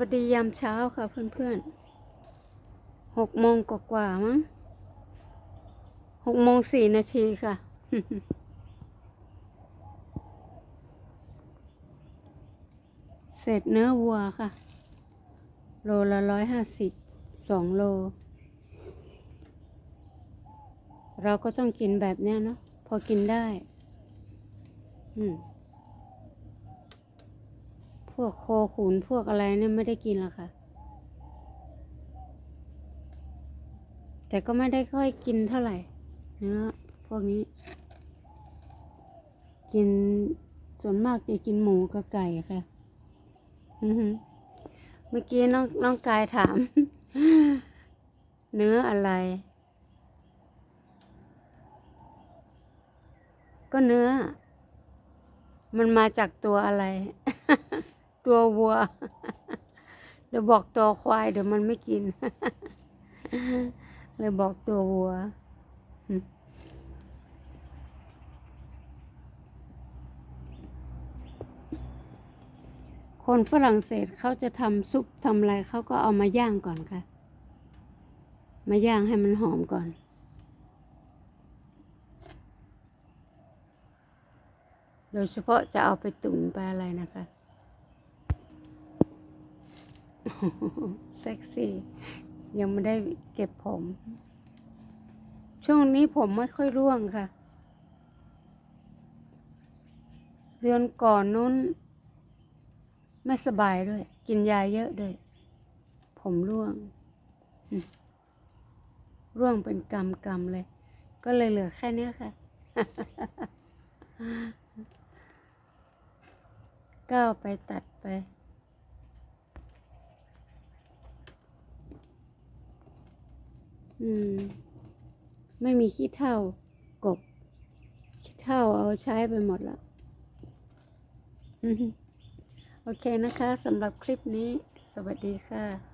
วัสดียามเช้าค่ะเพื่อนๆหกโมงกว่าๆมั้งหกโมงสี่นาทีค่ะเศษเนื้อวัวค่ะ โลละร้อยห้าสิบสองโล เราก็ต้องกินแบบเนี้ยเนาะพอกินได้ อืม พวกโคขุนพวกอะไรเนี่ยไม่ได้กินหรอกค่ะ แต่ก็ไม่ได้ค่อยกินเท่าไหร่ เนื้อพวกนี้ กินส่วนมากจะกินหมูกับไก่ค่ะเมื่อกี้น้องน้องกายถาม เนื้ออะไร ก็เนื้อ มันมาจากตัวอะไร ตัววัว เดี๋ยวบอกตัวควาย เดี๋ยวมันไม่กิน เลยบอกตัววัว คนฝรั่งเศสเขาจะทำซุปทำอะไรเขาก็เอามาย่างก่อนค่ะ มาย่างให้มันหอมก่อนโดยเฉพาะจะเอาไปตุ๋นไปอะไรนะคะ เซ็กซี่ ยังไม่ได้เก็บผม ช่วงนี้ผมไม่ค่อยร่วงค่ะ เดือนก่อนนู้น ไม่สบายด้วย กินยาเยอะด้วย ผมร่วง ร่วงเป็นกำกำๆเลย ก็เลยเหลือแค่นี้ค่ะก้าวไปตัดไป อืม ไม่มีขี้เท่ากบ ขี้เท่าเอาใช้ไปหมดแล้วโอเคนะคะสำหรับคลิปนี้ สวัสดีค่ะ